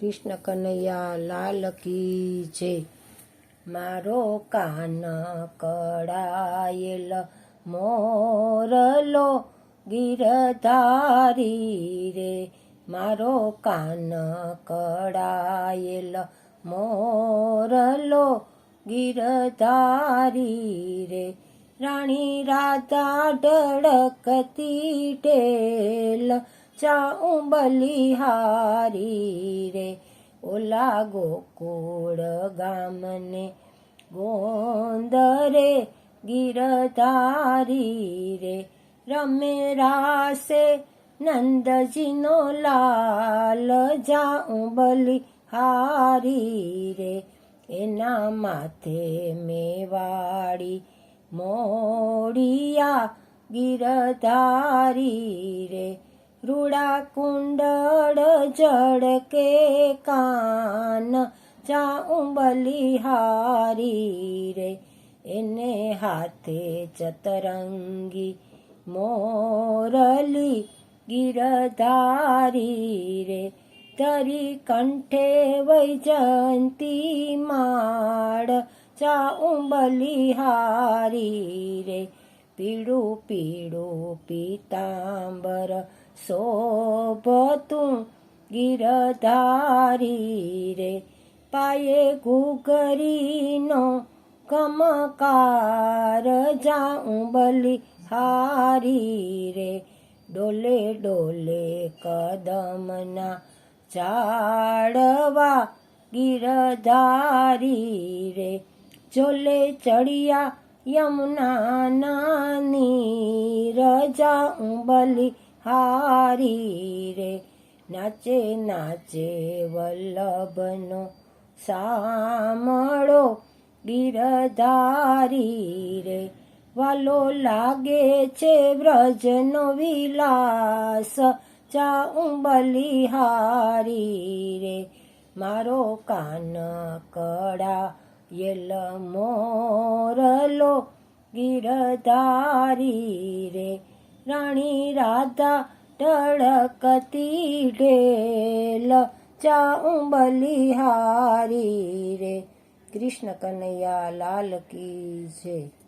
કૃષ્ણ કનૈયા લાલ કી છે મારો કાન કડાયેલ મોરલો ગીરધારી રે. મારો કાન કડાયેલ મોરલો ગીરધારી રે. રાણી રાધા ઢળકતી ટેલ ચાઉં બલિહારી રે, ઓલા ગોકુળ ગામને ગોંદરે ગીરધારી રે. રમે રાસે નંદજીનો લાલ જાઉં બલિહારી રે. એના માથે મેવાડી મોડિયા ગીરધારી રે. રૂડા કુંડળ જડકે કાન, જાઉં બલિહારી રે. એને હાથે ચતરંગી મોરલી ગિરધારી રે. તરી કંઠે વૈજંતી માળ, જાઉં બલિહારી રે. પીળું પીળું પીતાંબર શોભતું ગીરધારી રે. પાયે ઘૂઘરીનો કમકાર જાઉં બલિહારી રે. ડોલે ડોલે કદમના ઝાડવા ગીરધારી રે. ચોલે ચડિયા યમુના નીર જાઉં હારી રે. નાચે નાચે વલ્લભનો સામળો ગીરધારી રે. વાલો લાગે છે વ્રજનો વિલાસ જાઉં બલિહારી રે. મારો કાન કડા મોરલો ગીરધારી રે, રાણી રાધા ટળકતી ઢેલ ચાઉં બલિહારી રે, કૃષ્ણ કનૈયા લાલ કી જય.